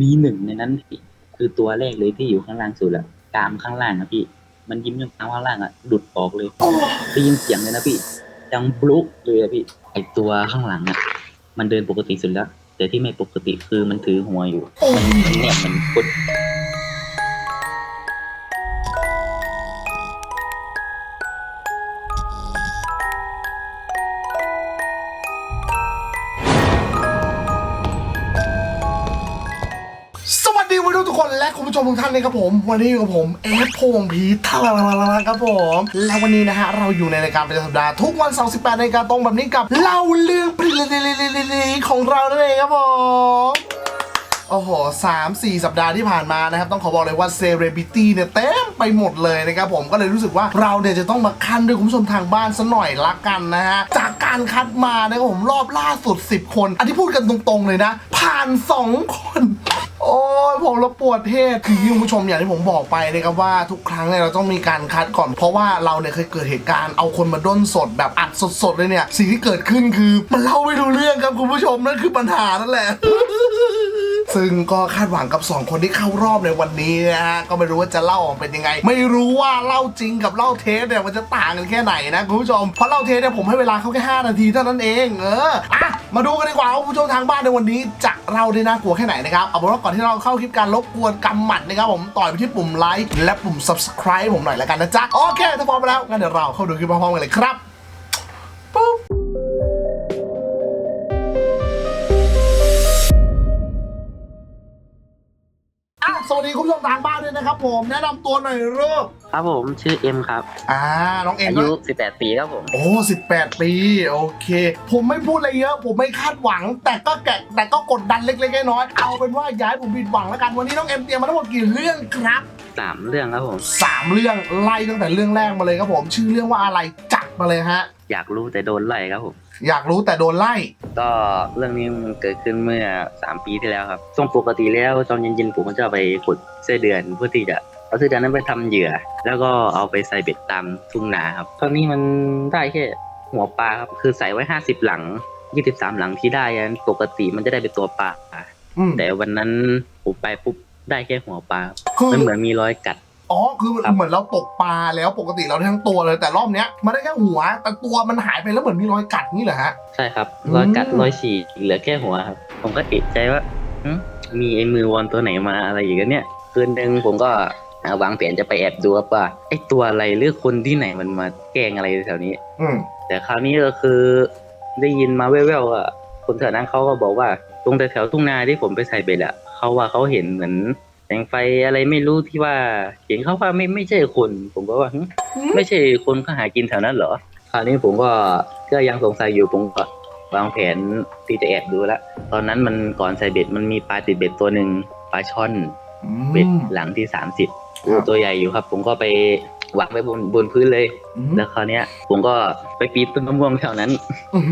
มีหนึ่งในนั้นพี่คือตัวแรกเลยที่อยู่ข้างล่างสุดอะกรามข้างล่างนะพี่ มันยิ้มจนกรามข้างล่างอะดุดออกเลยได้ยินเสียงเลยนะพี่ดังบลุกเลยอะพี่ไอตัวข้างหลังอะมันเดินปกติสุดแล้ว แต่ที่ไม่ปกติคือมันถือหัวอยู่มันมันเนี่ยมันกด ทุกท่านเลยครับผม วันนี้อยู่กับผมเอฟพงพีทาลาลาลาครับผม และวันนี้นะฮะเราอยู่ในรายการประจำสัปดาห์ทุกวันเสาร์18นาฬิกาตรงแบบนี้กับเล่าเรื่องปริลิของเรานั่นเองครับผมโอ้โหสามสี่สัปดาห์ที่ผ่านมานะครับ ต้องขอบอกเลยว่าเซเลบิตี้เนี่ยเต็มไปหมดเลยนะครับผมก็เลยรู้สึกว่าเราเนี่ยจะต้องมาคันด้วยคุณผู้ชมทางบ้านซะหน่อยละกันนะฮะ จากการคัดมานะครับผมรอบล่าสุด 10 คน อันที่พูดกันตรงๆเลยนะ ผ่าน 2 คน โอ้ยผมละปวดเทศคือคุณผู้ชมอย่างที่ผมบอกไปนะครับว่าทุกครั้งเนี่ยเราต้องมีการคัดก่อน เพราะว่าเราเนี่ยเคยเกิดเหตุการณ์เอาคนมาด้นสดแบบอัดสดๆเลยเนี่ย สิ่งที่เกิดขึ้นคือมันเล่าไม่รู้เรื่องครับคุณผู้ชมนั่นคือปัญหานั่นแหละซึ่งก็คาดหวังกับ 2 คนที่เข้ารอบในวันนี้นะฮะก็ไม่รู้ว่าจะเล่าออกเป็นยังไง ไม่รู้ว่าเล่าจริงกับเล่าเทสเนี่ยมันจะต่างกันแค่ไหนนะคุณผู้ชมเพราะเล่าเทสเนี่ยผมให้เวลาเขาแค่5นาทีเท่านั้นเองเอออะมาดูกันดีกว่าว่าคุณผู้ชมทางบ้านในวันนี้จะเล่าได้น่ากลัวแค่ไหนนะครับเอาเป็นว่าก่อนที่เราเข้าคลิปการรบกวนกำหมัดนะครับผมต่อยไปที่ปุ่มไลค์และปุ่ม subscribe ผมหน่อยแล้วกันนะจ๊ะโอเคถ้าพร้อมแล้วงั้นเดี๋ยวเราเข้าดูคลิปพร้อมๆกันเลยครับ มทางบ้านด้วยนะครับผมแนะนำตัวหน่อยเริ่มครับผมชื่อเอ็มครับ อ่าน้องเอ็มอาก็ ยุ 18 ปีครับผม โอ้สิบแปดปี โอเค ผมไม่พูดอะไรเยอะ ผมไม่คาดหวัง แต่ก็แกะแต่ก็กดดันเล็กๆน้อยๆเอาเป็นว่าย้ายผมผิดหวังแล้วกัน วันนี้น้องเอ็มเตรียมมาทั้งหมดกี่เรื่องครับ 3 เรื่องครับผม สามเรื่องไล่ตั้งแต่เรื่องแรกมาเลยครับผม ชื่อเรื่องว่าอะไร มาเลยฮะ อยากรู้แต่โดนไล่ครับผม อยากรู้แต่โดนไล่ ก็เรื่องนี้มันเกิดขึ้นเมื่อ 3 ปีที่แล้วครับช่วงปกติแล้วตอนเย็นๆผมก็จะไปขุดเสื้อเดือนเพื่อที่จะเอาเสื้อเดือนนั้นไปทำเหยื่อ แล้วก็เอาไปใส่เบ็ดตามทุ่งนาครับครั้งนี้มันได้แค่หัวปลาครับคือใส่ไว้ 50 หลัง 23 หลังที่ได้อันปกติมันจะได้เป็นตัวปลาอืมแต่วันนั้นผมไปปุ๊บได้แค่หัวปลาคือมันเหมือนมีรอยกัด อ๋อคือครับ เหมือนเราตกปลาแล้วปกติเราได้ทั้งตัวเลยแต่รอบเนี้ยมันได้แค่หัว แต่ตัวมันหายไปแล้วเหมือนมีรอยกัดนี่เหรอฮะ ใช่ครับอืม รอยกัดรอยฉีกเหลือแค่หัวครับ ผมก็เอะใจว่าหึมีไอ้มือวอนตัวไหนมาอะไรอย่างเงี้ยเนี่ยคืนหนึ่งผมก็อ่าวางแผนจะไปแอบดูครับว่าไอ้ตัวอะไรหรือคนที่ไหนมันมาแกล้งอะไรแถวนี้ อืมแต่คราวนี้ก็คือได้ยินมาแว่วๆว่าคนแถวนั้นเขาก็บอกว่า ตรงแถวๆทุ่งนาที่ผมไปใส่เบ็ดอะเขาว่าเขาเห็นเหมือน แสงไฟอะไรไม่รู้ที่ว่าเห็นเขาว่าไม่ไม่ใช่คน ผมก็ว่าหึไม่ใช่คนเขาหากินแถวนั้นเหรอคราวนี้ผมก็ก็ยังสงสัยอยู่ผมก็วางแผนที่จะแอบดูแล้วตอนนั้นมันก่อนใส่เบ็ดมันมีปลาติดเบ็ดตัวหนึ่งปลาช่อนอืม เบ็ดหลังที่สามสิบครับ ตัวใหญ่อยู่ครับ ผมก็ไปวางไว้บนบนพื้นเลย อืมแล้วคราวเนี้ย ผมก็ไปปีนต้นมะม่วงแถวนั้น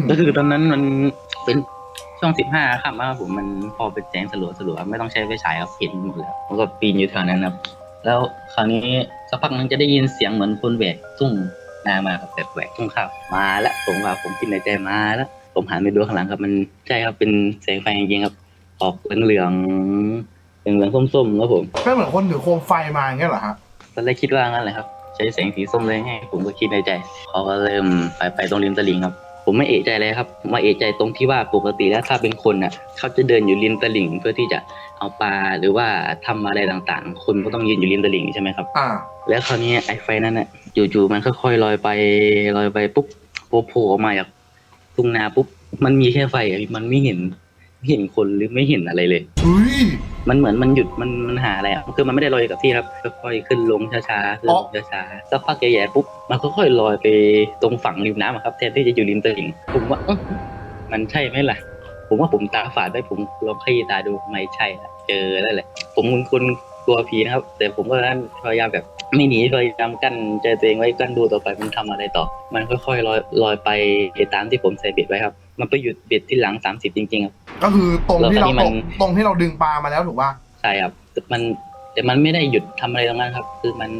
ก็คือตอนนั้นมันเป็น ช่วงสิบห้าครับว่าผมมันพอเป็นแสงสลัวสลัวๆไม่ต้องใช้ไฟฉายครับเห็นหมดแล้วผมก็ปีนอยู่แถวนั้นครับ แล้วคราวนี้สักพักนึงจะได้ยินเสียงเหมือนคนแหวกทุ่งนามาครับแบบแหวกทุ่งข้าวมาแล้วผมว่าผมคิดในใจมาแล้วผมหันไปดูข้างหลังครับ มันใช่ครับเป็นแสงไฟจริงๆครับ ออกเหลืองๆเหลืองๆส้มๆครับผมไม่เหมือนคนถือโคมไฟมาอย่างเงี้ยเหรอฮะตอนแรกคิดว่างั้นแหละครับ ใช้แสงสีส้มเลยไงผมก็คิดในใจเขาก็เริ่มไปไปตรงริมตลิ่งครับ ผมไม่เอะใจเลยครับ มาเอะใจตรงที่ว่าปกติแล้วถ้าเป็นคนน่ะ เขาจะเดินอยู่ริมตลิ่งเพื่อที่จะเอาปลาหรือว่าทำอะไรต่างๆ คนก็ต้องยืนอยู่ริมตลิ่งใช่ไหมครับอ่าแล้วคราวนี้ไอ้ไฟนั้นน่ะจู่ๆมันค่อยๆลอยไปลอยไปปุ๊บโผล่ออกมาจากทุ่งนาปุ๊บมันมีแค่ไฟอะมันไม่เห็นไม่ เห็นคนหรือไม่เห็นอะไรเลยเฮ้ย มันเหมือนมันหยุดมันมันหาอะไรอะคือมันไม่ได้ลอยอยู่กับที่ครับค่อยๆขึ้นลงช้าๆขึ้นลงช้าๆสักพักใหญ่ๆปุ๊บมันค่อยๆลอยไปตรงฝั่งริมน้ำอะครับแทนที่จะอยู่ริมตลิ่งผมว่าเอ๊ะมันใช่ไหมล่ะ ผมว่าผมตาฝาดไปผมลองขยี้ตาดูไม่ใช่ละเจอแล้วแหละ ผมเป็นคน กลัวผีนะครับ แต่ผมก็นั้นพยายามแบบไม่หนีพยายามกั้นใจตัวเองไว้กั้นดูต่อไปมันทำอะไรต่อ มันค่อยๆลอยลอยไปตามที่ผมใส่เบ็ดไว้ครับ มันไปหยุดเบ็ดที่หลังสามสิบจริงๆครับก็คือตรงที่เราแล้วคราวนี้มัตกนตรงที่เราดึงปลามาแล้วถูกป่ะใช่ครับแต่มันแต่มันไม่ได้หยุดทำอะไรตรงนั้นครับ คือมัน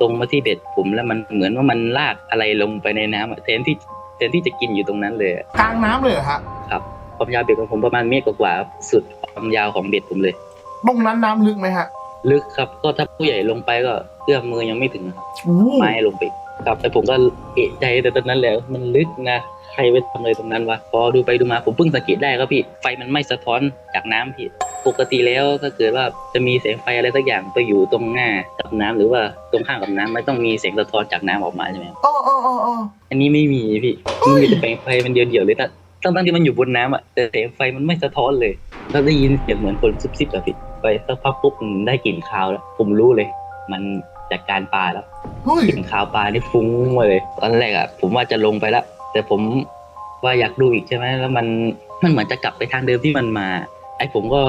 ตรงมาที่เบ็ดผมแล้วมันเหมือนว่ามันลากอะไรลงไปในน้ำอะแทนที่แทนที่จะกินอยู่ตรงนั้นเลยอะกลางน้ำเลยเหรอฮะครับความยาวเบ็ดของผมประมาณเมตรกว่าๆครับสุดความยาวของเบ็ดผมเลยโตรงนั้นน้ำลึกไหมฮะ ลึกครับ ก็ถ้าผู้ใหญ่ลงไปก็เอื้อมมือยังไม่ถึงครับอู้ไม้ลงไปครับแต่ผมก็เอะใจแต่ตอนนั้นแหละมันลึกนะใครไปทำอะไรตรงนั้นวะพอดูไปดูมาผมเพิ่งสังเกตได้ครับพี่ไฟมันไม่สะท้อนจากน้ำพี่ปกติแล้วถ้าเกิดว่าจะมีแสงไฟอะไรสักอย่างไปอยู่ตรงหน้ากับน้ำหรือว่าตรงข้างกับน้ำไม่ต้องมีแสงสะท้อนจากน้ำออกมาใช่ไหมครับอ๋ออ๋ออ๋ออ๋ออันนี้ไม่มีพี่มันมีแต่แสงไฟมันเดียวๆเลยแต่ตั้งตั้งที่มันอยู่บนน้ำอะแต่แสงไฟมันไม่สะท้อนเลยแล้วได้ยินเสียงเหมือนคนซุบซิบอะพี่ ไปสักพักปุ๊บผมได้กลิ่นคาวแล้ว ผมรู้เลย มันจากการปลาแล้วเฮ้ยกลิ่นคาวปลานี่ฟุ้งมาเลย ตอนแรกอะ ผมว่าจะลงไปแล้วแต่ผมว่าอยากดูอีกใช่ไหมแล้วมันมันเหมือนจะกลับไปทางเดิมที่มันมา ไอ้ผมก็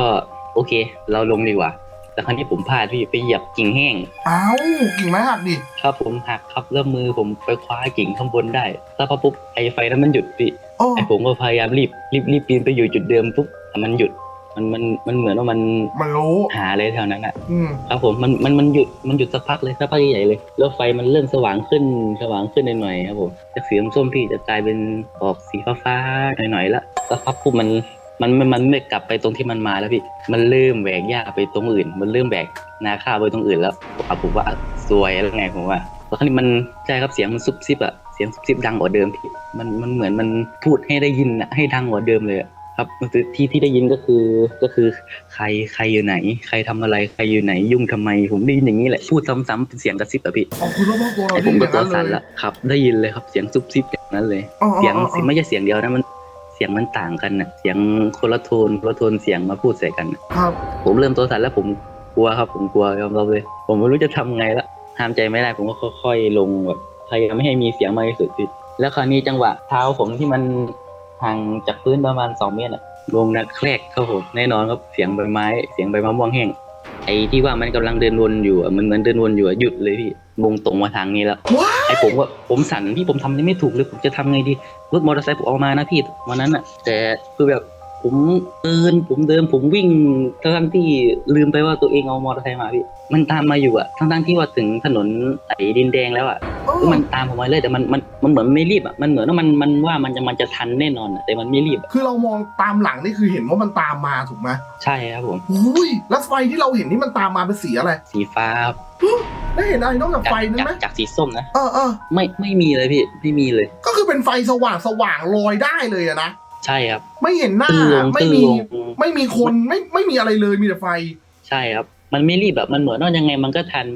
โอเค เราลงดีกว่า แต่ครั้นี้ผมพลาดพี่ไปเหยียบกิ่งแห้ง อ้าวกิ่งไม้หักดิครับผมหักครับแล้วมือผมไปคว้ากิ่งข้างบนได้แล้วพอปุ๊บไอ้ไฟนั้นมันหยุดพี่โอ้ไอ้ผมก็พยายามรีบรีบรีบปีนไปอยู่จุดเดิมปุ๊บแต่มันหยุด มันมันมันเหมือนว่ามันมันรู้หาอะไรแถวนั้นอะ อืมครับผมมันมันมันหยุดมันหยุดสักพักเลยสักพักใหญ่ๆเลยแล้วไฟมันเริ่มสว่างขึ้นสว่างขึ้นหน่อยๆครับผมจากสีส้มๆพี่จะกลายเป็นออกสีฟ้าๆหน่อยๆแล้วสักพักปุ๊บมันมันมันมันไม่กลับไปตรงที่มันมาแล้วพี่ มันเริ่มแหวกหญ้าไปตรงอื่น มันเริ่มแหวกนาข้าวไปตรงอื่นแล้วอะผมว่าสวยแล้วไงผมว่าแล้วคราวนี้มันใช่ครับเสียงมันซุบซิบอะเสียงซุบซิบดังกว่าเดิมพี่มันมันเหมือนมันพูดให้ได้ยินอะให้ดังกว่าเดิมเลยอะ ครับที่ที่ได้ยินก็คือก็คือ ใครใครอยู่ไหน ใครทำอะไรใครอยู่ไหน ยุ่งทำไม ผมได้ยินอย่างนี้แหละพูดซ้ำๆเป็นเสียงกระซิบอะพี่อ๋อคือรอบๆตัวเราไอ้ผที่มอก็ย่างตัวนั้นสั่นเลยละครับ ได้ยินเลยครับเสียงซุบซิบอย่างนั้นเลยอ๋ออ๋อเสียงอ๋ออ๋อไม่ใช่เสียงเดียวนะมันเสียงมันต่างกันนะเสียงคนละโทนคนละโทนเสียงมาพูดใส่กันน่ะครับ ผมเริ่มตัวสั่นแล้วผมกลัวครับ ผมกลัวยอมรับเลย ผมไม่รู้จะทำไงละห้ามใจไม่ได้ผมก็ค่อยๆลงแบบพยายามไม่ให้มีเสียงมากที่สุดพี่แล้วคราวนี้จังหวะเท้าผมที่มัน ห่างจากพื้นประมาณสองเมตรอะลงนักแครกครับผมแน่นอนครับเสียงใบไม้ เสียงใบมะม่วงแห้งไอ้ที่ว่ามันกำลังเดินวนอยู่อะมันเหมือนเดินวนอยู่อะหยุดเลยพี่วงตรงมาทางนี้แล้วว้าไอ้ผมว่าผมสั่นพี่ผมทำอะไรไม่ถูกเลยผมจะทำไงดีรถมอเตอร์ไซค์ผมเอามานะพี่วันนั้นอะแต่คือแบบ ผมเดินผมเดินผมวิ่งทั้งๆที่ลืมไปว่าตัวเองเอามอเตอร์ไซค์มาพี่มันตามมาอยู่อะทั้งๆที่ว่าถึงถนนไอ้ดินแดงแล้วอะเออคือมันตามผมมาเลยแต่มันมันมันเหมือนไม่รีบอะมันเหมือนว่ามันมันว่ามันจะมันจะทันแน่นอนอะแต่มันไม่รีบอะคือเรามองตามหลังนี่คือเห็นว่ามันตามมาถูกไหมใช่ครับผมอุ้ยแล้วไฟที่เราเห็นที่มันตามมาเป็นสีอะไร สีฟ้าครับแล้วเห็นอะไรนอกจากจากไฟนั้นจากไหมจากสีส้มนะเออเออไม่ไม่มีเลยพี่ไม่มีเลย ก็คือเป็นไฟสว่างสว่างลอยได้เลยอะนะ ใช่ครับ ไม่เห็นหน้าตื้อลงไม่ตื้อมีลงไม่มีคนไม่ไม่มีอะไรเลยมีแต่ไฟ ใช่ครับ มันไม่รีบแบบมันเหมือนว่ายังไงมันก็ทัน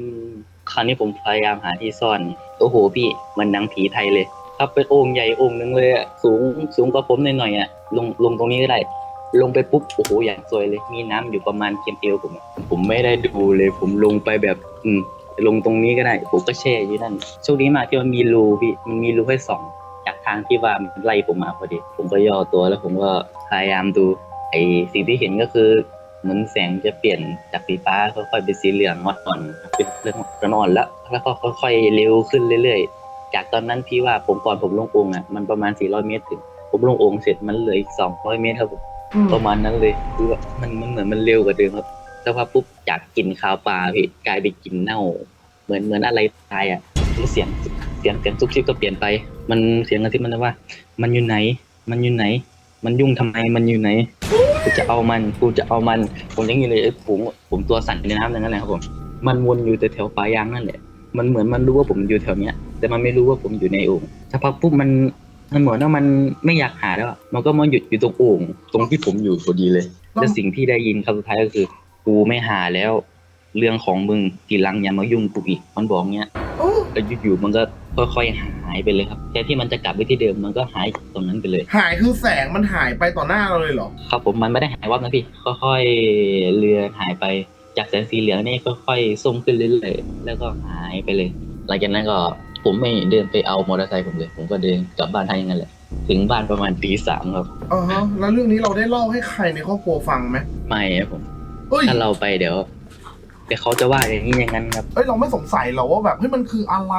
คราวนี้ผมพยายามหาที่ซ่อนโอ้โหพี่มันหนังผีไทยเลยครับเป็นโอ่งใหญ่โอ่งหนึงเลยอะสูงสูงกว่าผมหน่อยๆอะลงลงตรงนี้ก็ได้ลงไปปุ๊บโอ้โหอย่างสวยเลย มีน้ำอยู่ประมาณเคียมเอวผมอะผมไม่ได้ดูเลย ผมลงไปแบบ อืมลงตรงนี้ก็ได้ผมก็แช่อยู่นั่นโชคดีมากที่มันมีรูพี่มันมีรูให้ส่อง จากทางที่ว่ามันไล่ผมมาพอดี ผมก็ย่อตัวแล้วผมก็พยายามดูไอ้สิ่งที่เห็นก็คือเหมือนแสงจะเปลี่ยนจากสีฟ้าค่อยๆเป็นสีเหลืองอ่อนๆเป็นเรื่องอ่อนๆแล้ว แล้วก็ค่อยๆเร็วขึ้นเรื่อยๆ จากตอนนั้นพี่ว่าผมก่อนผมลงองค์อะมันประมาณ 400 เมตรถึง ผมลงองค์เสร็จมันเหลืออีก 200 เมตรครับผมอืมประมาณนั้นเลยคือแบบมันมันเหมือนมันเร็วกว่าเดิมครับแต่ว่าปุ๊บจากกลิ่นคาวปลาพี่กลายเป็นกลิ่นเน่า เหมือนเหมือนอะไรตายอะแล้วเสียง เสียงเสียงซุบซิบก็เปลี่ยนไป มันเสียงกระซิบมันว่า มันอยู่ไหน มันอยู่ไหน มันยุ่งทำไมมันอยู่ไหนกูจะเอามันกูจะเอามัน ผมยังอยู่เลยเอ้ผมผมตัวสั่นในน้ำนั้นแหละครับผมมันวนอยู่แต่แถวป่ายางนั่นแหละมันเหมือนมันรู้ว่าผมอยู่แถวเนี้ย แต่มันไม่รู้ว่าผมอยู่ในโอ่งสักพักปุ๊บมันมันเหมือนว่ามันไม่อยากหาแล้วมันก็มาหยุดอยู่ตรงโอ่งตรงที่ผมอยู่พอดีเลย แล้วสิ่งที่ได้ยินคำสุดท้ายก็คือ กูไม่หาแล้ว เรื่องของมึงทีหลังอย่ามายุ่งกูอีกมันบอกเงี้ยโอ้ แล้วอยู่ๆมันก็ค่อยๆหายไปเลยครับแทนที่มันจะกลับไปที่เดิมมันก็หายตรงนั้นไปเลย หายคือแสงมันหายไปต่อหน้าเราเลยเหรอ ครับผมมันไม่ได้หายวับนะพี่ ค่อยๆเรือหายไปจากแสงสีเหลืองนี่ค่อยๆส้มขึ้นเรื่อยๆแล้วก็หายไปเลย หลังจากนั้นก็ผมไม่เดินไปเอามอเตอร์ไซค์ผมเลย ผมก็เดินกลับบ้านทางอย่างนั้นแหละถึงบ้านประมาณตีสามครับอ่าฮะแล้วเรื่องนี้เราได้เล่าให้ใครในครอบครัวฟังไหมไม่ครับผม เอ้ย ถ้าเราไปเดี๋ยว เดี๋ยวเขาจะว่าอย่างนี้อย่างนั้นครับ เอ้ยเราไม่สงสัยเหรอว่าแบบเฮ้ยมันคืออะไร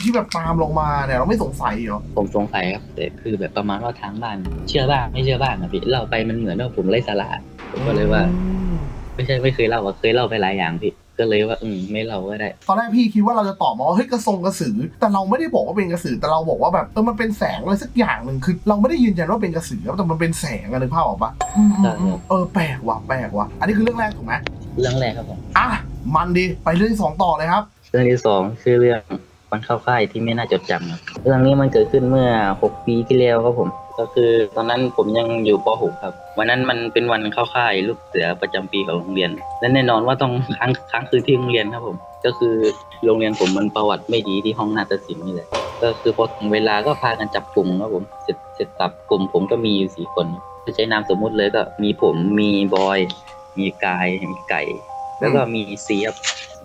ที่แบบตามเรามาเนี่ยเราไม่สงสัยเหรอผมสงสัยครับแต่คือแบบประมาณว่าทางบ้าน เชื่อบ้างไม่เชื่อบ้างอะพี่เราไปมันเหมือนว่าผมไร้สาระผมก็เลยว่าอืมไม่ใช่ไม่เคยเล่าอะเคยเล่าไปหลายอย่างพี่ก็เลยว่าอืมไม่เราก็ได้ ตอนแรกพี่คิดว่าเราจะตอบมาว่าเฮ้ยกระทรงกระสือ แต่เราไม่ได้บอกว่าเป็นกระสือแต่เราบอกว่าแบบเออมันเป็นแสงอะไรสักอย่างหนึ่งคือ เราไม่ได้ยืนยันว่าเป็นกระสือครับแต่มันเป็นแสงอะนึกภาพออกปะอืมอืมอืมเออแปลกว่ะแปลกว่ะอันนี้คือเรื่องแรกถูกไหมเรื่องแรกครับผม อะ มันดีไปเรื่องที่สองต่อเลยครับ เรื่องที่สองคือเรื่องวันเข้าค่ายที่ไม่น่าจดจำครับเรื่องนี้มันเกิดขึ้นเมื่อ 6 ปีที่แล้วครับผม ก็คือตอนนั้นผมยังอยู่ป .6 ครับ วันนั้นมันเป็นวันเข้าค่ายลูกเสือประจำปีของโรงเรียน และแน่นอนว่าต้องค้างค้างคืนที่โรงเรียนครับผม ก็คือโรงเรียนผมมันประวัติไม่ดีที่ห้องนาฏศิลป์นี่แหละ ก็คือพอถึงเวลาก็พากันจับกลุ่มครับผม เสร็จเสร็จสับกลุ่มผมก็มีอยู่สี่คนใช้นามสมมุติเลยก็มีผมมีบอย มีกายมีไก่ แล้วก็มีเสียบ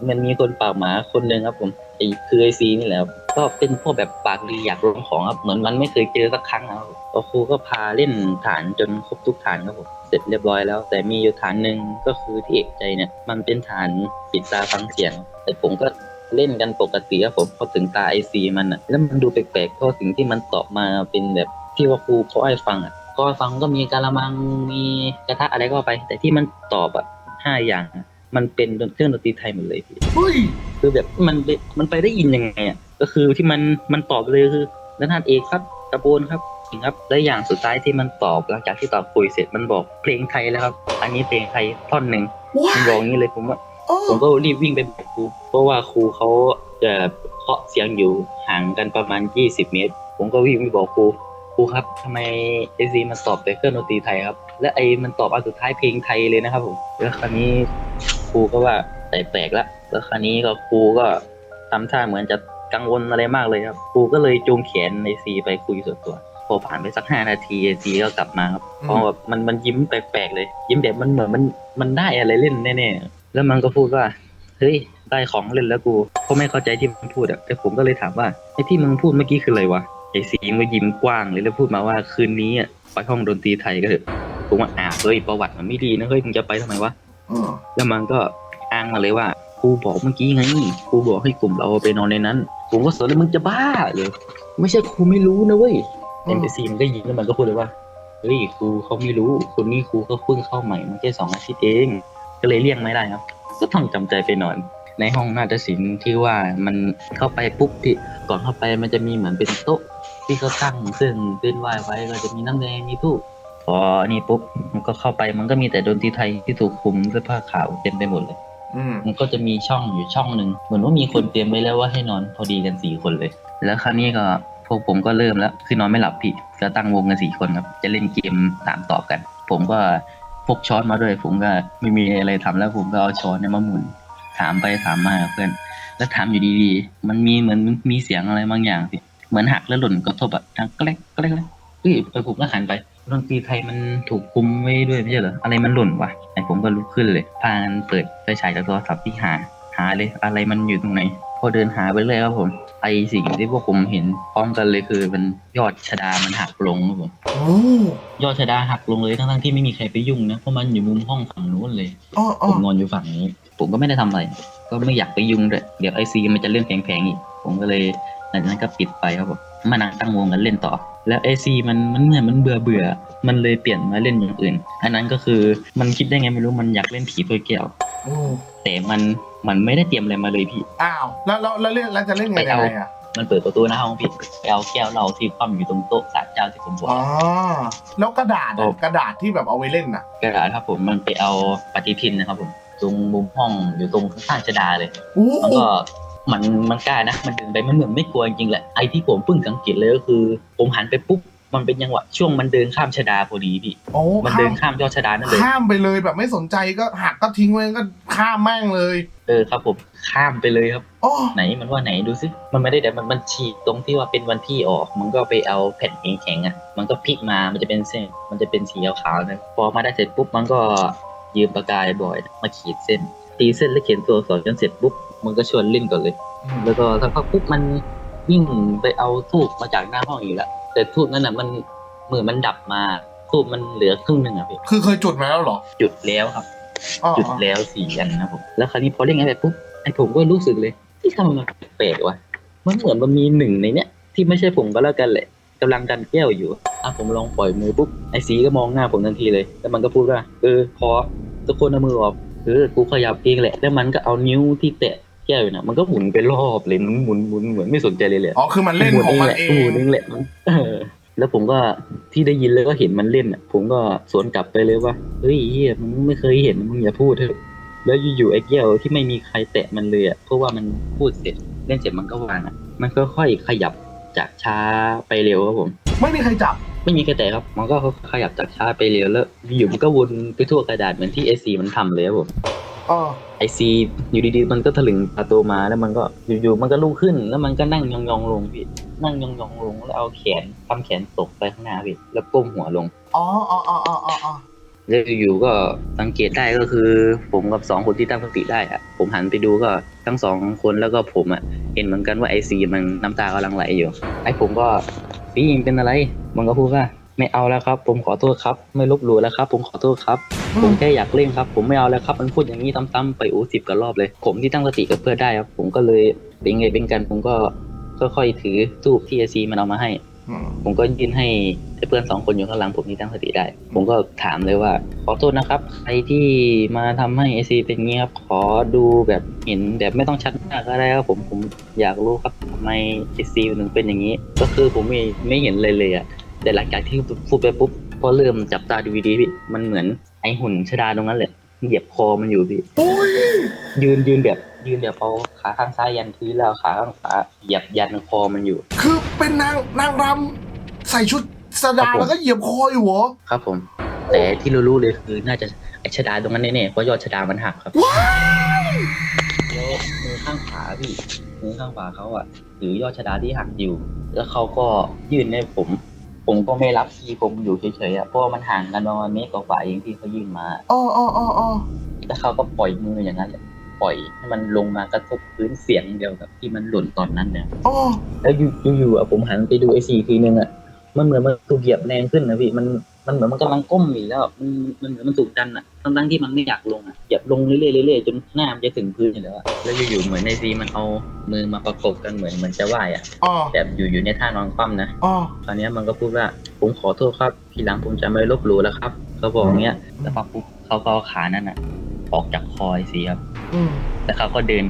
มันมีคนปากหมาคนหนึ่งครับ ผมไอ้คือไอซีนี่แหละครับก็เป็นพวกแบบปากดีอยากลองของครับเหมือนมันไม่เคยเจอสักครั้งนะครับก็ครูก็พาเล่นฐานจนครบทุกฐานครับผมเสร็จเรียบร้อยแล้ว แต่มีอยู่ฐานหนึ่งก็คือที่เอกใจเนี่ย มันเป็นฐานปิดตาฟังเสียง แต่ผมก็เล่นกันปกติครับผมพอถึงตาไอซีมันอะ แล้วมันดูแปลกๆเพราะสิ่งที่มันตอบมาเป็นแบบที่ว่าครูเขาให้ฟังอะก็ให้ฟังก็มีกะละมังมีกระทะอะไรก็ไป แต่ที่มันตอบอะห้าอย่างอะ มันเป็นเครื่องดนตรีไทยหมดเลยพี่เฮ้ยคือแบบมันไปมันไปได้ยินยังไงอะก็คือที่มันมันตอบเลยคือนันทานเอกครับตะโบนครับจริงครับและอย่างสุดท้ายที่มันตอบหลังจากที่ตอบคุยเสร็จมันบอกเพลงไทยแล้วครับ อันนี้เพลงไทยท่อนหนึ่งว้ามันบอกอย่างนี้เลยผมว่าโอ้ผมก็รีบวิ่งไปบอกครูเพราะว่าครูเขาจะเคาะเสียงอยู่ห่างกันประมาณ 20 เมตร ผมก็วิ่งไปบอกครูครูครับทำไมเอซีมันตอบแต่เครื่องดนตรีไทยครับ และไอ้มันตอบอันสุดท้ายเพลงไทยเลยนะครับผมแล้วคราวนี้ ครูก็ว่าแปลกๆแล้วแล้วคราวนี้ก็ครูก็ทำท่าเหมือนจะกังวลอะไรมากเลยครับ ครูก็เลยจูงแขนเอซีไปคุยส่วนตัว พอผ่านไปสักห้านาทีเอซีก็กลับมาครับเพราะแบบมันมันยิ้มแปลกๆเลย ยิ้มแบบมันเหมือนมันมันได้อะไรเล่นแน่ๆแล้วมันก็พูดว่าเฮ้ยได้ของเล่นแล้วกูเขาไม่เข้าใจที่มึงพูดอะแต่ผมก็เลยถามว่าไอ้ที่มึงพูดเมื่อกี้คืออะไรวะไอ้ซีมก็ยิ้มกว้างเลยแล้วพูดมาว่าคืนนี้อะไปห้องดนตรีไทยก็เถอะผมว่าอ่าเฮ้ยประวัติมันไม่ดีนะเฮ้ยมึงจะไปทำไมวะ แล้วมันก็อ้างมาเลยว่าครูบอกเมื่อกี้ไงครูบอกให้กลุ่มเราไปนอนในนั้น ผมก็สวนเลยมึงจะบ้าเลยไม่ใช่ครูไม่รู้นะเว้ยอืเอ็มมซีมันก็ยิ้มแล้วมันก็พูดเลยว่าเฮ้ยครูเขาไม่รู้คนนี้ครูก็เพิ่งเข้าใหม่มันแค่สองอาทิตย์เอง ก็เลยเลี่ยงไม่ได้ครับ ก็ต้องจำใจไปนอน ในห้องนาฏศิลป์ที่ว่ามันเข้าไปปุ๊บที่ก่อนเข้าไปมันจะมีเหมือนเป็นโต๊ะที่เขาตั้งซึ่งเป็นไหว้ไว้ก็จะมีน้ำแดงมีทูบพ อนี่ปุ๊บมันก็เข้าไปมันก็มีแต่ดนตรีไทยที่ถูกคลุมด้วยผ้าขาวเต็มไปหมดเลยอืมมันก็จะมีช่องอยู่ช่องหนึ่งเหมือนว่ามีคนเตรียมไว้แล้วว่าให้นอนพอดีกันสี่คนเลย แล้วคราวนี้ก็พวกผมก็เริ่มแล้ว คือนอนไม่หลับพี่ก็ตั้งวงกันสี่คนครับ จะเล่นเกมถามตอบกัน ผมก็พกช้อนมาด้วย ผมก็ไม่มีอะไรทำแล้ว ผมก็เอาช้อนเนี่ยมาหมุน ถามไปถามมากับเพื่อน แล้วถามอยู่ดีๆ มันมีเหมือนมีเสียงอะไรบางอย่างพี่เหมือนหักแล้วหล่นกระทบอะดังแกล้กแกล้กแกล้กเฮ้ยไปผมก็หันไป ดนตรีไทยมันถูกคุมไว้ด้วยไม่ใช่เหรอ อะไรมันหล่นวะไอผมก็ลุกขึ้นเลย พากันเปิดไฟฉายจากโทรศัพท์ที่หา หาเลย อะไรมันอยู่ตรงไหน พอเดินหาไปเลยครับผม ไอสิ่งที่พวกผมเห็นพร้อมกันเลยคือมันยอดชะดามันหักลงครับผม โอ้ยอดชะดาหักลงเลยทั้งๆที่ไม่มีใครไปยุ่งนะ เพราะมันอยู่มุมห้องฝั่งนู้นเลย อ้ออ้ผอมนอนอยู่ฝั่งนี้ ผมก็ไม่ได้ทำอะไร ก็ไม่อยากไปยุ่งด้วย เดี๋ยวไอซีมันจะเล่นแผลงๆอีก ผมก็เลยหลังจากนั้นก็ปิดไปครับผม มานั่งตั้งวงกันเล่นต่อ แล้วไอซีมันมันเหมือนมันเบื่อเบื่อๆมันเลยเปลี่ยนมาเล่นอย่างอื่น อันนั้นก็คือมันคิดได้ไงไม่รู้มันอยากเล่นผีถ้วยแก้วโอ้แต่มันมันไม่ได้เตรียมอะไรมาเลยพี่ อ้าวแล้วแล้วแล้วเล่นแล้วจะเล่นไงยังไงอะมันเปิดประตูหน้าห้องพี่ไปเอาแก้วเราที่คว่ำอยู่ตรงโต๊ะสารเจ้าที่ผมบอกอ๋อแล้วกระดาษโอ้อะกระดาษที่แบบเอาไว้เล่นน่ะ กระดาษครับผมมันไปเอาปฏิทินนะครับผมตรงมุมห้องอยู่ตรงข้างๆชดาเลยโอ้มันก็ มันมันกล้านะ มันเดินไปมันเหมือนไม่กลัวจริงๆแหละไอ้ที่ผมเพิ่งสังเกตเลยก็คือ ผมหันไปปุ๊บมันเป็นจังหวะช่วงมันเดินข้ามชดาพอดีพี่โอ้มันข้าเดิมนข้ามยอดชดานั่นเลยข้ามไปเลยแบบไม่สนใจก็หักก็ทิ้งไว้ก็ข้ามแม่งเลย เออครับผมข้ามไปเลยครับโอ้ไหนมันว่าไหนดูซิมันไม่ได้แต่มันมันฉีกตรงที่ว่าเป็นวันที่ออก มันก็ไปเอาแผ่นแข็งๆอะ มันก็พลิกมามันจะเป็นเส้น มันจะเป็นสีขาวๆนะพอมาได้เสร็จปุ๊บมันก็ยืมปากกาไอ้บอยมาขีดเส้น ตีเส้นแล้วเขียนตัวอักษรจนเสร็จปุ๊บ มันก็ชวนเล่นก่อนเลย แล้วก็สักพักปุ๊บมันวิ่งไปเอาทูบมาจากหน้าห้องอีกแล้วแต่ทูบนั้นน่ะมันเหมือนมันดับมาทูบมันเหลือครึ่งหนึ่งอะพี่คือเคยจุดมาแล้วเหรอ จุดแล้วครับอ๋อจุดแล้วสี่อันนะครับผมแล้วคราวนี้พอเล่นไงไปปุ๊บไอ้ผมก็รู้สึกเลยที่ทำไมมันแปลกๆวะมันเหมือนมันมีหนึ่งในเนี้ยที่ไม่ใช่ผมก็แล้วกันแหละกำลังดันแก้วอยู่อะผมลองปล่อยมือปุ๊บไอ้สีก็มองหน้าผมทันทีเลย แล้วมันก็พูดว่า เออพอทุกคนเอามือออกออกูขยับเองแหละ แล้วมันก็เอานิ้วที่แตะ แก้วอยู่นะมันก็หมุนไปรอบเลยมันหมุนหมุนเหมือนไม่สนใจเลยเลยอ๋อคือมันเล่นของมันแหละเอหมุนงเองแหละมันเออแล้วผมก็ที่ได้ยินเลยก็เห็นมันเล่นอะ ผมก็สวนกลับไปเลยว่าเฮ้ยเฮียมึงไม่เคยเห็นมึงอย่าพูดเถอะแล้วอยู่ๆไอ้แก้วที่ไม่มีใครแตะมันเลยอะเพราะว่ามันพูดเสร็จเล่นเสร็จมันก็วางอะ มันก็ค่อยขยับจากช้าไปเร็วครับผม ไม่มีใครจับไม่มีใครแตะครับ มันก็ขยับจากช้าไปเร็วแล้วอยู่มันก็วนไปทั่วกระดาษเหมือนที่ไอซีมันทำเลยครับผม อ๋อไอซีอยู่ดีๆมันก็ถลึงตาโตมาแล้วมันก็อยู่ๆมันก็ลุกขึ้น แล้วมันก็นั่งยองๆลงพี่นั่งยองๆลงแล้วเอาแขนทำแขนตกไปข้างหน้าพี่แล้วก้มหัวลงอ๋ออ๋ออ๋ออ๋ออ๋ออ๋อแล้วอยู่ๆก็สังเกตได้ก็คือ ผมกับสองคนที่ตั้งสติได้อะผมหันไปดูก็ทั้งสองคนแล้วก็ผมอะเห็นเหมือนกันว่าไอซีมันน้ำตากำลังไหลอยู่ไอผมก็พี่ยิงเป็นอะไร มันก็พูดว่า ไม่เอาแล้วครับ ผมขอโทษครับ ไม่ลบหลู่แล้วครับ ผมขอโทษครับ ผมแค่อยากเล่นครับ ผมไม่เอาแล้วครับ มันพูดอย่างนี้ซ้ำๆไปโอ้สิบกว่ารอบเลย ผมที่ตั้งสติกับเพื่อนได้ครับ ผมก็เลยเป็นไงเป็นกันผมก็ค่อยๆถือทูบที่ไอซีมันเอามาให้อืมผมก็ยื่นให้ไอ้เพื่อนสองคนอยู่ข้างหลังผมที่ตั้งสติได้ ผมก็ถามเลยว่าขอโทษนะครับ ใครที่มาทำให้ไอซีเป็นอย่างนี้ครับ ขอดูแบบเห็นแบบไม่ต้องชัดมากก็ได้ครับผมผมอยากรู้ครับทำไมไอซีถึงเป็นอย่างนี้ ก็คือผมไม่ไม่เห็นเลยเลยอะ แต่หลังจากที่พูดไปปุ๊บพอเริ่มจับตาดูดีๆพี่มันเหมือนไอหุ่นชดาตรงนั้นแหละเหยียบคอมันอยู่พี่โอ้ยยืนยืนแบบยืนแบบเอาขาข้างซ้ายยันพื้นแล้วขาข้างขวาเหยียบยันคอมันอยู่ คือเป็นนางนางรำใส่ชุดสดาครับผมแล้วก็เหยียบคออยู่เหรอครับผม แต่ที่รู้ๆเลยคือน่าจะไอชดาตรงนั้นแน่ๆเพราะยอดชดามันหักครับว้ายแล้วมือข้างขวาพี่มือข้างขวาเขาอะถือยอดชดาที่หักอยู่ แล้วเขาก็ยื่นให้ผม ผมก็ไม่รับทีผมอยู่เฉยๆอะเพราะว่ามันห่างกันประมาณเมตรกว่าๆเองที่เขายื่นมา อ๋ออ๋ออ๋ออ๋อแล้วเขาก็ปล่อยมืออย่างนั้นแหละปล่อยให้มันลงมากระทบพื้นเสียงเดียวกับที่มันหล่นตอนนั้นเนี่ยอ๋อแล้วอยู่อยู่ๆอะผมหันไปดูไอซีทีนึงอะมันเหมือนมันถูกเหยียบแรงขึ้นนะพี่มัน มันเหมือนมันกำลังก้มอยู่แล้วอะมันมันเหมือนมันถูกดันอะทั้งๆที่มันไม่อยากลงอะเหยียบลงเรื่อยๆเรื่อยๆจนหน้ามันจะถึงพื้นอยู่แล้วอะแล้วอยู่ๆเหมือนไอซีมันเอามือมาประกบกันเหมือนเหมือนจะไหวอะอ๋อแบบอยู่อยู่ในท่านอนคว่ำนะอ๋อคราวเนี้ยมันก็พูดว่าผมขอโทษครับ ทีหลังผมจะไม่ลบหลู่แล้วครับเขาบอกอย่างเงี้ยแล้วพอปุ๊บเขาก็เอาขานั่นอะออกจากคอไอซีครับอืมแล้วเขาก็เดิน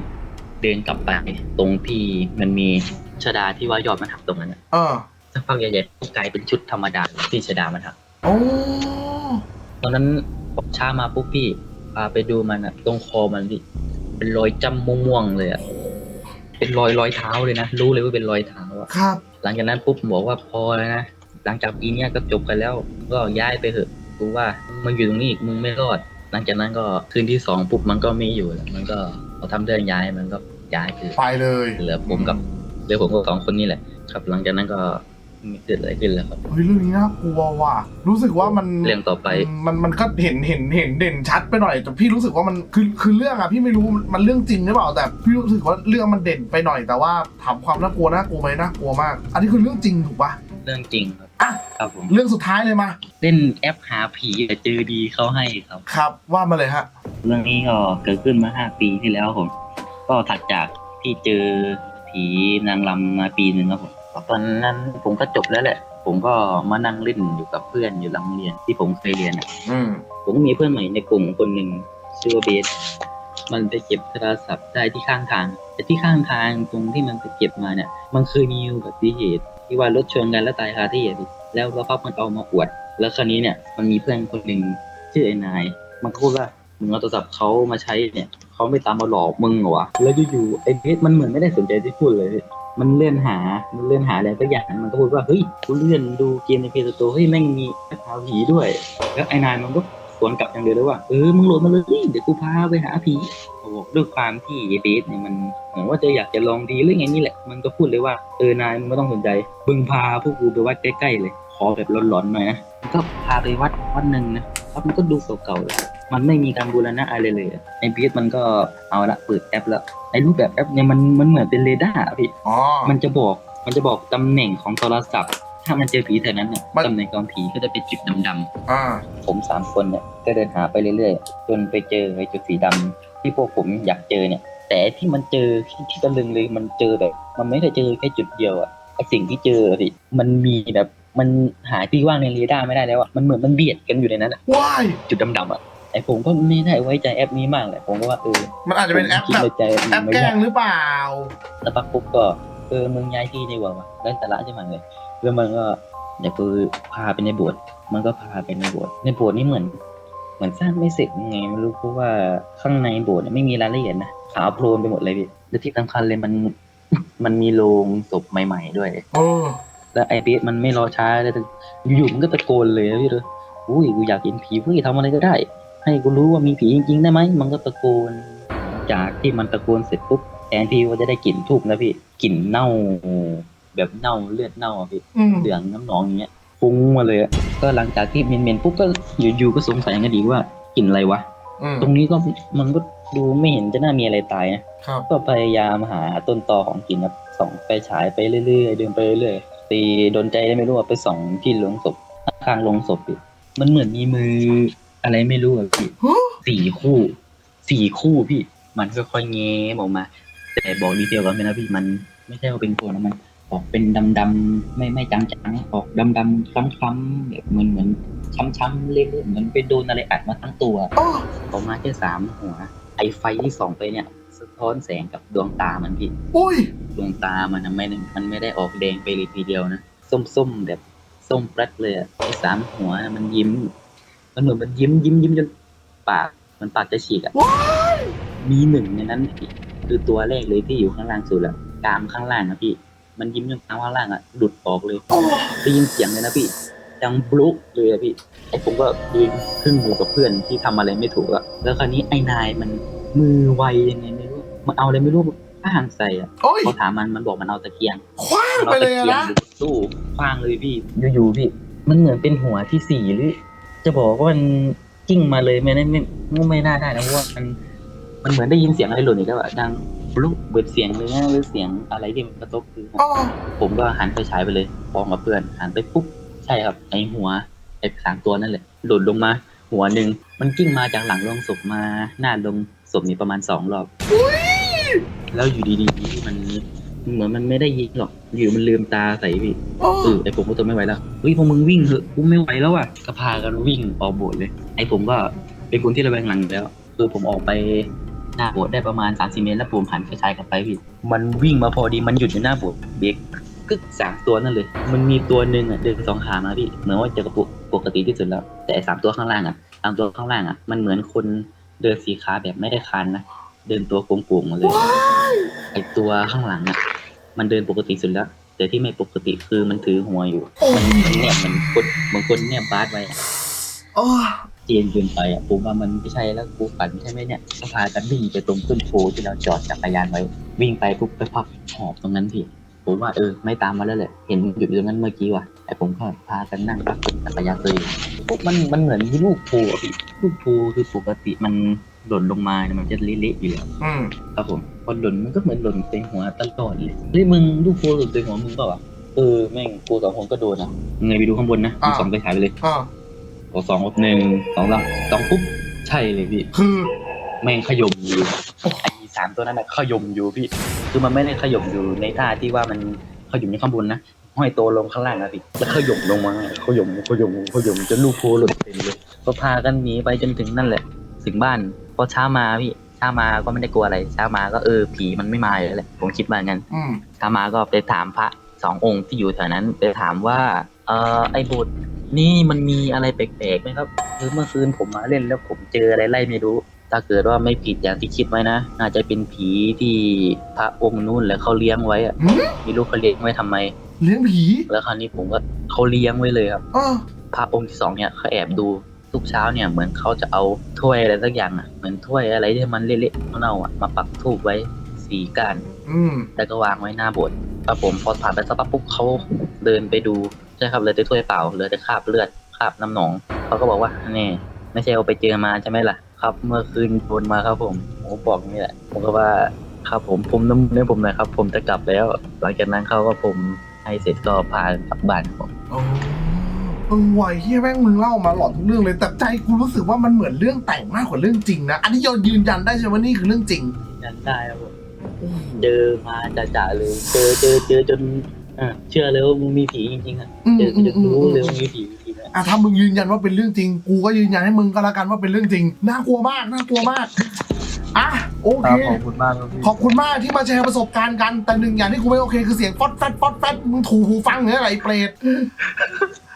เดินกลับไปตรงที่มันมีชดาที่ว่ายอดมันหักตรงนั้นอะอ่าสักพักใหญ่ๆกลายเป็นชุดธรรมดาที่ชดามันหัก โอ้ตอนนั้นผมช้ามาปุ๊บพี่พาไปดูมันอะตรงคอมันพี่เป็นรอยจำม่วงๆเลยอะเป็นรอยรอยเท้าเลยนะรู้เลยว่าเป็นรอยเท้าอะครับ หลังจากนั้นปุ๊บผมบอกว่าพอแล้วนะหลังจากปีเนี้ยก็จบกันแล้ว ก็ย้ายไปเถอะกูว่ามึงอยู่ตรงนี้อีกมึงไม่รอด หลังจากนั้นก็คืนที่สองปุ๊บมันก็ไม่อยู่แล้วมันก็เอาทำเรื่องย้ายมันก็ย้ายคือไปเลยเหลือผมกับเหลือผมกับสองคนนี่แหละ ครับ หลังจากนั้นก็ ไม่เกิดอะไรขึ้นแล้วครับ เฮ้ยเรื่องนี้น่ากลัวว่ะ รู้สึกว่ามันเรื่องต่อไป มันมันก็เห็นเห็นเห็นเด่นชัดไปหน่อยแต่พี่รู้สึกว่ามันคือคือเรื่องอะพี่ไม่รู้มันมันเรื่องจริงหรือเปล่าแต่พี่รู้สึกว่าเรื่องมันเด่นไปหน่อย แต่ว่าถามความน่ากลัวน่ากลัวไหมน่ากลัวมาก อันนี้คือเรื่องจริงถูกปะเรื่องจริงครับอะครับผมเรื่องสุดท้ายเลยมาเล่นแอปหาผีแต่เจอดีเขาให้ครับ ครับ ว่ามาเลยฮะเรื่องนี้ก็เกิดขึ้นมาห้าปีที่แล้วผม ก็ถัดจากที่เจอผีนางรำมาปีหนึ่งครับผม ตอนนั้นผมก็จบแล้วแหละ ผมก็มานั่งเล่นอยู่กับเพื่อนอยู่หลังโรงเรียนที่ผมเคยเรียนอะอืมผมก็มีเพื่อนใหม่ในกลุ่มคนหนึ่งชื่อว่าเบส มันไปเก็บโทรศัพท์ได้ที่ข้างทาง แต่ที่ข้างทางตรงที่มันไปเก็บมาเนี่ย มันเคยมีอุบัติเหตุที่ว่ารถชนกันแล้วตายคาที่อะพี่แล้วแล้วพักมันเอามาอวด แล้วคราวนี้เนี่ยมันมีเพื่อนคนหนึ่งชื่อไอ้นาย มันก็พูดว่ามึงเอาโทรศัพท์เขามาใช้เนี่ยเขาไม่ตามมาหลอกมึงเหรอวะแล้วอยู่ๆไอ้เบสมันเหมือนไม่ได้สนใจที่พูดเลยพี่ มันเลื่อนหา มันเลื่อนหาอะไรสักอย่าง มันก็พูดว่า เฮ้ย กูเลื่อนดูเกมในเพจตัวเฮ้ยแม่งมีแอปหาผีด้วย แล้วไอ้นายมันก็สวนกลับอย่างเดียวเลยว่า เออ มึงโหลดมาเลย เดี๋ยวกูพาไปหาผีโอ้โหด้วยความที่ไอ้เบสเนี่ยมันเหมือนว่าจะอยากจะลองดีหรือไงนี่แหละ มันก็พูดเลยว่า เออ นายมึงไม่ต้องสนใจบึงพาพวกกูไปวัดใกล้ๆเลย ขอแบบหลอนๆหน่อยนะมันก็พาไปวัดวัดหนึ่งนะวัดมันก็ดูเก่าๆเลย มันไม่มีการบูรณะอะไรเลยอะไอ้เบสมันก็เอาละเปิดแอปแล้วไอ้รูปแบบแอปเนี่ยมันมันเหมือนเป็นเรดาร์อะพี่อ๋อ มันจะบอกมันจะบอกตำแหน่งของโทรศัพท์ ถ้ามันเจอผีแถวนั้นเนี่ยมัน ตำแหน่งของผีก็จะเป็นจุดดำๆอ่าผมสามคนเนี่ยก็เดินหาไปเรื่อยๆ จนไปเจอไอ้จุดสีดำที่พวกผมอยากเจอเนี่ย แต่ที่มันเจอที่ที่ตะลึงเลยมันเจอแบบ มันไม่ได้เจอแค่จุดเดียวอะไอสิ่งที่เจออะพี่มันมีแบบมันหาที่ว่างในเรดาร์ไม่ได้แล้วอะมันเหมือนมันเบียดกันอยู่ในนั้นอะว้ายจุดดำๆอะ ไอ้ผมก็ไม่ได้ไว้ใจแอปนี้มากเลยผมก็ว่าเออมันอาจจะเป็นแอปคิดแบบในใจแอปไม่แกล้ได้งหรือเปล่าแล้วปักปุ๊บก็เออมึงย้ายที่ดีกว่าวะได้สาระใช่ไหมเลยแล้วมันก็เดี๋ยวคือพาไปในโบสถ์มันก็พาไปในโบสถ์ในโบสถ์นี่เหมือน เหมือนสร้างไม่เสร็จยังไงไม่รู้เพราะว่าข้างในโบสถ์เนี่ยไม่มีรายละเอียดนะขาวโพลนไปหมดเลยพี่แล้วที่สำคัญเลยมันมันมีโรงศพใหม่ ๆ ด้วยเออแล้วไอเบสมันไม่รอช้าเลยอยู่ๆมันก็ตะโกนเลยนะพี่เลยอุ้ยกูอยากเห็นผีเว้ยทำอะไรก็ได้ ให้กูรู้ว่ามีผีจริงๆได้ไหมมันก็ตะโกน จากที่มันตะโกนเสร็จปุ๊บแทนที่ว่าจะได้กลิ่นทูบนะพี่กลิ่นเน่า แบบเน่าเลือดเน่าอะพี่อืมเหลืองน้ำหนองอย่างเงี้ยฟุ้งมาเลยอะก็หลังจากที่เมนๆปุ๊บก็อยู่ๆก็สงสัยกันดีว่ากลิ่นอะไรวะ อืมตรงนี้ก็มันก็ดูไม่เห็นจะน่ามีอะไรตายนะ ครับ ก็พยายามหาต้นตอของกลิ่นครับส่องไปฉายไปเรื่อยๆเดินไปเรื่อยๆตีโดนใจได้ไม่รู้ว่าไปส่องที่โลงศพข้างโลงศพพี่มันเหมือนมีมือ อะไรไม่รู้อะพี่ฮะสี่คู่ สี่คู่พี่ มันค่อยๆแง้มออกมา แต่บอกดีเทลก่อนเลยนะพี่มันไม่ใช่ว่าเป็นคนนะมันออกเป็นดำๆไม่ไม่จางๆออกดำๆคล้ำๆแบบเหมือนเหมือนช้ำๆเละๆเหมือนไปโดนอะไรอัดมาทั้งตัวอ๋อออกมาแค่สามหัว ไอไฟที่ส่องไปเนี่ยสะท้อนแสงกับดวงตามันพี่อุ้ยดวงตามันนะไม่ได้มันไม่ได้ออกแดงไปเลยทีเดียวนะ ส้มๆแบบส้มแปรดเลยอะไอสามหัวนะมันยิ้ม มันเหมือนมันยิ้มยิ้มยิ้มจนปากมันปากจะฉีกอะว้ายมีหนึ่งในนั้นพี่คือตัวแรกเลยที่อยู่ข้างล่างสุดอะกรามข้างล่างอะพี่ มันยิ้มจนกรามข้างล่างอะหลุดออกเลยโอ้ได้ยินเสียงเลยนะพี่ดังบลุกเลยอะพี่ไอ้ผมก็ยืนขึ้นหมู่กับเพื่อนที่ทำอะไรไม่ถูกอะแล้วคราวนี้ไอ้นายมันมือไวยังไงไม่รู้มันเอาอะไรไม่รู้ข้างใส่อะโอ้ยพอถามมันมันบอกมันเอาตะเกียงคว้างมันไปเอาเลตะยอะเกียงนะหรือตู้คว้างเลยพี่อยู่ๆพี่ มันเหมือนเป็นหัวที่สี่หรือ จะบอกว่ามันกิ้งมาเลยไม่ได้ไม่ไม่ไม่น่าได้นะเพราะว่ามันมันเหมือนได้ยินเสียงอะไรหล่นอีกแล้วอะดังบลุกเบิดเสียงเนื้อหรือเสียงอะไรที่มันกระทบคืออ๋อผมก็หันไปฉายไปเลยพร้อมกับเพื่อนหันไปปุ๊บใช่ครับไอหัวไอสามตัวนั่นแหละหล่นลงมา หัวหนึ่งมันกิ้งมาจากหลังโรงศพมาหน้าโรงศพนี่ประมาณสองรอบแล้วอยู่ดีๆมัน เหมือนมันไม่ได้ยิงหรอก อยู่มันลืมตาใส่พี่อ๋อเออไอผมก็ทนไม่ไหวแล้วเฮ้ยพวกมึงวิ่งเถอะกูไม่ไหวแล้วอะก็พากันวิ่งออกโบสถ์เลย ไอผมก็เป็นคนที่ระแวงหลังอยู่แล้ว คือผมออกไปหน้าโบสถ์ได้ประมาณสามสี่เมตรแล้วผมหันไปชายกลับไปพี่ มันวิ่งมาพอดีมันหยุดอยู่หน้าโบสถ์เบรกกึกสามตัวนั่นเลย มันมีตัวหนึ่งอะเดินสองขามาพี่ เหมือนว่าจะกระปุกปกติที่สุดแล้ว แต่ไอ้สามตัวข้างล่างอะสามตัวข้างล่างอะมันเหมือนคนเดินสีขาแบบไม่ได้คันนะเดินตัวโกงๆมาเลยว้ายไอตัวข้างหลังอะ มันเดินปกติสุดแล้ว แต่ที่ไม่ปกติคือมันถือหัวอยู่โอ้ยมันเนี่ยมันกดบางคนเนี่ยบาสไว้อะอ๋อเจียนเกินไปอะผมว่ามันไม่ใช่แล้วกูฝันใช่ไหมเนี่ยก็พากันวิ่งไปตรงต้นโพที่เราจอดจักรยานไว้ วิ่งไปปุ๊บไปพักหอบตรงนั้นพี่ผมว่าเออไม่ตามมาแล้วแหละเห็นหยุดอยู่ตรงนั้นเมื่อกี้ว่ะไอผมก็พากันนั่งพักจักรยานตัวเองปุ๊บมันมันเหมือนมีลูกโพอะพี่ลูกโพคือปกติมัน หล่นลงมาเนี่ยมันจะเละๆอยู่แล้วอืมครับผมพอหล่นมันก็เหมือนหล่นเต็มหัวตลอดเลยเฮ้ยมึงลูกโพหล่นเต็มหัวมึงเปล่าวะเออแม่งกูสองคนก็โดนอะมึงไงไปดูข้างบนนะมึงสองไปฉายไปเลยอ่าโอ้สองลบหนึ่งสองสามสองปุ๊บใช่เลยพี่ คือแม่งขยมอยู่ไอ้สามตัวนั้นน่ะขยมอยู่พี่ คือมันไม่ได้ขยมอยู่ในท่าที่ว่ามันขยมอยู่ข้างบนนะห้อยตัวลงข้างล่างนะพี่แล้วขยมลงมาขยมขยมขยมจนลูกโพหล่นเต็มเลยก็พากันหนีไปจนถึงนั่นแหละ ถึงบ้านพอเช้ามาพี่เช้ามาก็ไม่ได้กลัวอะไรเช้ามาก็เออผีมันไม่มาเลยแหละผมคิดว่างั้นอืมเช้ามาก็ไปถามพระสององค์ที่อยู่แถวนั้นไปถามว่า เออไอ้โบสถ์นี่มันมีอะไรแปลกๆไหมครับคือเมื่อคืนผมมาเล่นแล้วผมเจออะไรไล่ไม่รู้ ถ้าเกิดว่าไม่ผิดอย่างที่คิดไว้นะน่าจะเป็นผีที่พระองค์นู่นแหละเขาเลี้ยงไว้อะหืมไม่รู้เขาเลี้ยงไว้ทำไม เลี้ยงผีแล้วคราวนี้ผมก็เขาเลี้ยงไว้เลยครับอ๋อพระองค์ที่สองเนี่ยเขาแอบดู ทุกเช้าเนี่ยเหมือนเขาจะเอาถ้วยอะไรสักอย่างอะเหมือนถ้วยอะไรที่มันเละๆเน่าๆอะมาปักธูปไว้สี่ก้านอืมแล้วก็วางไว้หน้าโบสถ์ครับผมพอผ่านไปสักพักปุ๊บเขาเดินไปดูใช่ครับเหลยแต่ถ้วยเปล่าเหลือแต่คราบเลือดคราบน้ำหนองเขาก็บอกว่านี่ไม่ใช่เอาไปเจอมาใช่ไหมล่ะครับ เมื่อคืนโดนมาครับผมผมบอกอย่างนี่แหละผมก็ว่าครับผมผมน้ำเนื้อผมหน่อยครับ ผมจะกลับแล้ว หลังจากนั้นเขาก็ผมให้เสร็จก็พากลับบ้านครับผมโอ้ เออไหวเฮียแม่งมึงเล่ามาหลอนทุกเรื่องเลย แต่ใจกูรู้สึกว่ามันเหมือนเรื่องแต่งมากกว่าเรื่องจริงนะ อันนี้ยอยืนยันได้ใช่ไหมว่านี่คือเรื่องจริงยันได้ครับผมโอ้โหเจอมาจ่าๆเลยเจอเจอเจอจนอะเชื่อเลยว่ามึงมีผีจริงๆอะอืมเจออืมจนอืมรู้อืมเลยว่ามีผีจริงๆอะอะถ้ามึงยืนยันว่าเป็นเรื่องจริง กูก็ยืนยันให้มึงก็แล้วกันว่าเป็นเรื่องจริงน่ากลัวมากน่ากลัวมากอะโอคเครับขอบคุณมากครับพี่ขอบคุณมากที่มาแชร์ประสบการณ์กันแต่หนึ่งอย่างที่กูไม่โอเคคือเสียงฟอดแฟดฟอดแฟดมึงถูหูฟังเนี่ยอะไรเปรต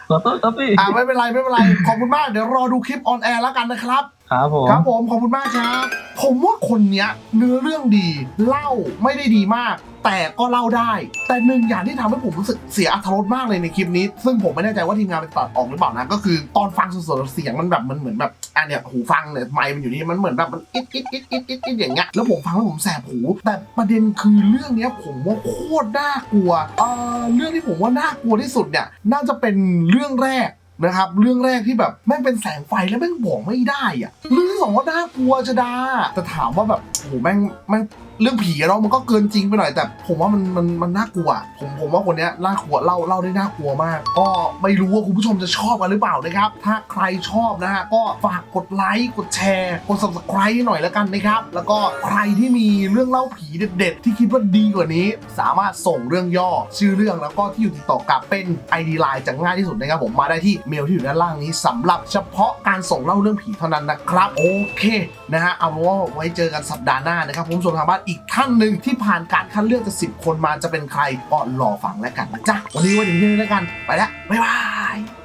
ขอโทษครับพี่ อะไม่เป็นไรไม่เป็นไร ขอบคุณมาก เดี๋ยวรอดูคลิปออนแอร์แล้วกันนะครับครับผม ครับผมขอบคุณมากครับ ผมว่าคนเนี้ยเนื้อเรื่องดีเล่าไม่ได้ดีมาก แต่ก็เล่าได้ แต่หนึ่งอย่างที่ทำให้ผมรู้สึกเสียอรรถรสมากเลยในคลิปนี้ ซึ่งผมไม่แน่ใจว่าทีมงานไปตัดออกหรือเปล่านะก็คือตอนฟังสดๆเสียงมันแบบมันเหมือนแบบอันเนี้ยหูฟังเนี่ยไมค์มันอยู่นี่มันเหมือนแบบมันอิดอิดอิดอิดอิดอิดอย่างเงี้ยแล้วผมฟังแล้วผมแสบหู แต่ประเด็นคือเรื่องเนี้ยผมว่าโคตรน่ากลัวเอ่อเรื่องที่ผมว่าน่ากลัวที่สุดเนี่ยน่าจะเป็นเรื่องแรก นะครับ เรื่องแรกที่แบบแม่งเป็นแสงไฟแล้วแม่งบอกไม่ได้อะเรื่องที่สองก็น่ากลัวจะดาแต่ถามว่าแบบโอ้โหแม่งแม่ง เรื่องผีอะเนาะมันก็เกินจริงไปหน่อยแต่ผมว่ามันมันมันน่ากลัว ผมผมว่าคนเนี้ยน่ากลัวเล่าเล่าได้น่ากลัวมาก ก็ไม่รู้ว่าคุณผู้ชมจะชอบกันหรือเปล่านะครับ ถ้าใครชอบนะฮะก็ฝากกดไลค์กดแชร์กด subscribe หน่อยแล้วกันนะครับ แล้วก็ใครที่มีเรื่องเล่าผีเด็ด ๆ ที่คิดว่าดีกว่านี้ สามารถส่งเรื่องย่อชื่อเรื่องแล้วก็ที่อยู่ติดต่อกับเป็น ID Line จะง่ายที่สุดนะครับผมมาได้ที่เมลที่อยู่ด้านล่างนี้สำหรับเฉพาะการส่งเล่าเรื่องผีเท่านั้นนะครับ โอเคนะฮะเอาว่าไว้เจอกันสัปดาห์หน้านะครับผมส่วนทางบ้านอีกท่านหนึ่งที่ผ่านการคัดเลือกจะสิบคนมาจะเป็นใครก็รอฟังแล้วกันนะจ๊ะวันนี้ไว้ถึงที่นี้แล้วกันไปแล้วบ๊ายบาย